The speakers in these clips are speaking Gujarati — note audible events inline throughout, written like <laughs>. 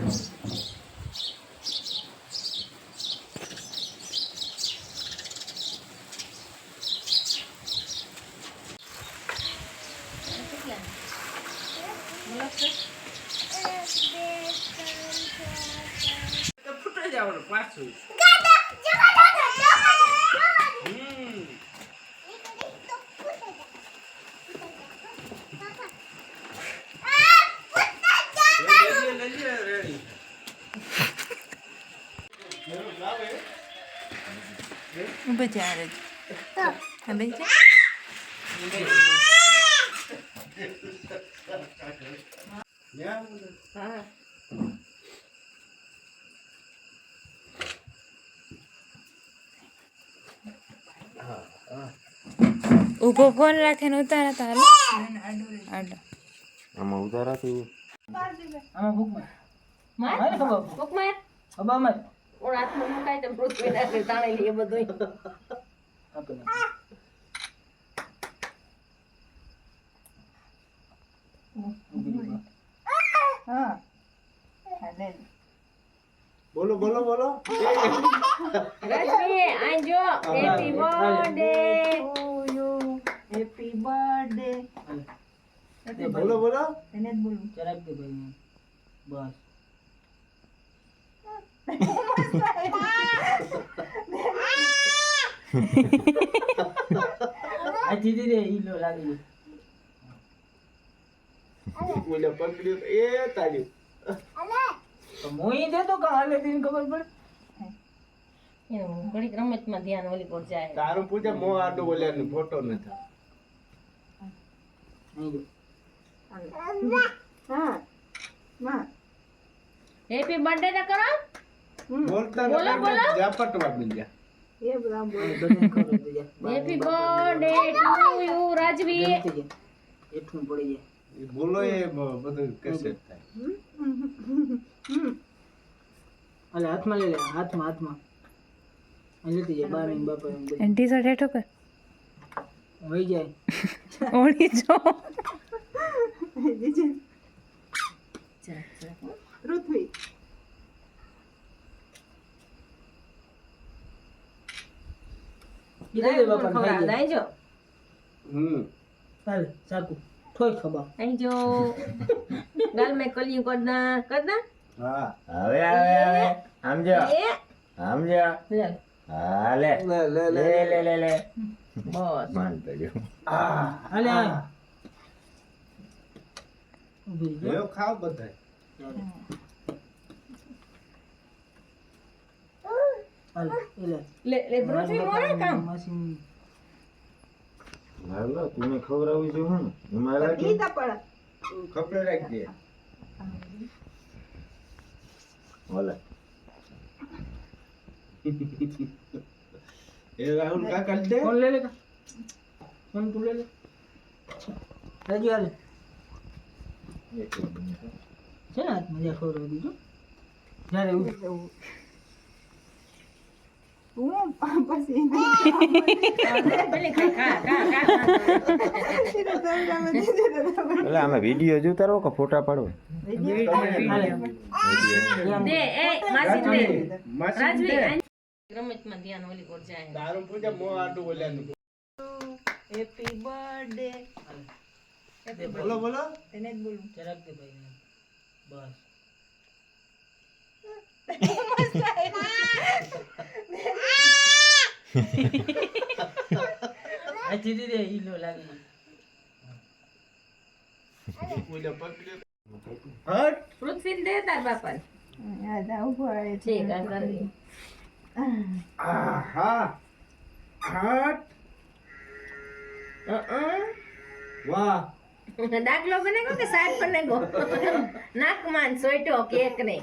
Gata, yo voy ઊભો છે હા ઊભો કોણ રાખે ને ઉતારા તારે આડો આમાં આમાં માર મારે ખબર કોક માર ખબર માર ઓળ હાથમાં મુકાય તો પૃથ્વી નાખે તાણે લે બધું બોલો બોલો બોલો. રશ્મી આજો. હેપી બર્થડે હેપી બર્થડે બોલો બોલો. એને જ બોલું ચરાક દે ભાઈ બસ. આ જીદી રે ઈલો લાગી બોલ્યા પકડ્યું એ તારી મોઈ દે તો કાલે દિન ખબર પડે ઘડીક રમતમાં ધ્યાન ઓલી પર જાય તારું પૂજા મો આડો બોલ્યા ને ફોટો ન થાય હેપી બર્થડે ના કરો बोलता बोलो बोलो जापट वाट मिल गया ये राम बोलो happy birthday to you Rajvi ये ठूं पड़ी है बोलो ये બધું કેસે થાય અલે હાથમાં લઈ લે હાથમાં હાથમાં લેતી જાય બાર એમ બાપા એમ એન્ટી સાડે ઠોકર હોઈ જાય ઓળી જો દીજે ચા ચા પૃથ્વી કીધું તો બાપા ખાઈ જાય જો. હમ. ચાલ સાકુ થોય ખબર અહીં જો. ગાલ મે કલી કદના કદના હા. હવે આવે આમ હા લે. લે લે લે લે બસ. માન પડ્યો. આ ખાવ બધા Dale, dile. Le, le broche મોરે કામ લાલો તને ખવડાવી જો હું મારા કી તા પડ કપડે રાખ દે ઓલે એ રાહુલ કા કર દે ફોન લે લે ફોન તું લે લે રાજુ આલે એક મિનિટ છે ને હાથમાં જે ખવડાવી દીધું જ્યારે હું? અમે વીડિયો જ ઉતારવો કે ફોટા પાડવો રમતમાં ધ્યાન ઓલી કોટ બોલો બોલો. એને જ બોલું. જરાક દે ભાઈ બસ. <laughs> પૃથ્વી દે તાર બાપા આહા. હટ વાહ. દાખલો બને કે સાહેબ બને ગો નાકમાન સોઈટો કેક ને <laughs>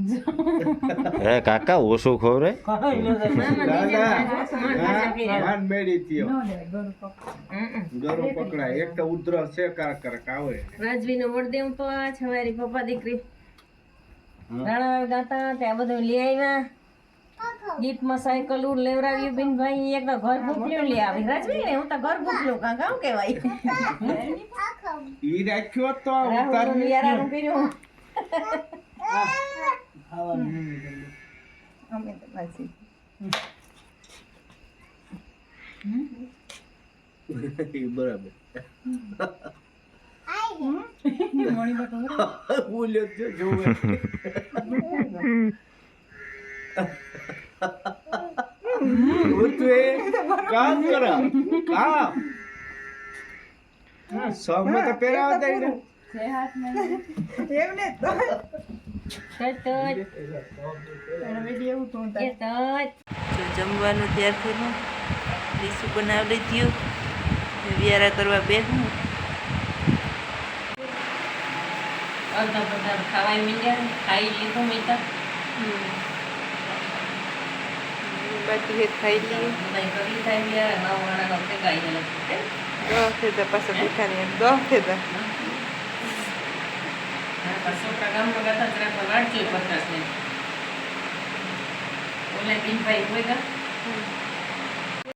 <laughs> હે કાકા ઓછું કર્યા. માન મેળી થયો ગરો પકડાય એક તો ઉધરસ છે કાર કર કાવે રાજવીનો વડદેવ તો આ છવારી પપ્પા દીકરી રાણા ગાતા ત્યાં બધું લઈ આવ્યા ગીતમાં સાયકલ ઉડ લેવરાવ્યું બિન ભાઈ એક તો ઘર ભૂખ્યું લઈ આવી રાજવી ને હું તો ઘર ભૂખ્યું કાં કામ કહેવાય ઈ રાખ્યો તો ઉતાર કર્યું. અમે તો પાછી ઈ બરાબર. બોલ્યો છે જોવે. ઉઠવે કામ કરા. કામ. સૌમાં તો પહેરાવા દઈ ને. તોય તોય. એ તોય. જો જમવાનું તૈયાર કર્યું. લીસું બનાવી લીધું. વ્યારા કરવા બેસું અડધા બધા ખાવાય મીંડ્યા ખાઈ લીધું મેં તો. બાકી ખાઈ લઈએ. કરી થાય ગયા નવ વાળા ફેંકાઈ ગયેલો છે. દસ થતા પાછા બેઠા ને દસ થતા હા, પણ છોકરા ગામમાં ગાતા જ રાખવા વાંચ્યું પચાસ ને ઓલા બિનભાઈ હોય ગા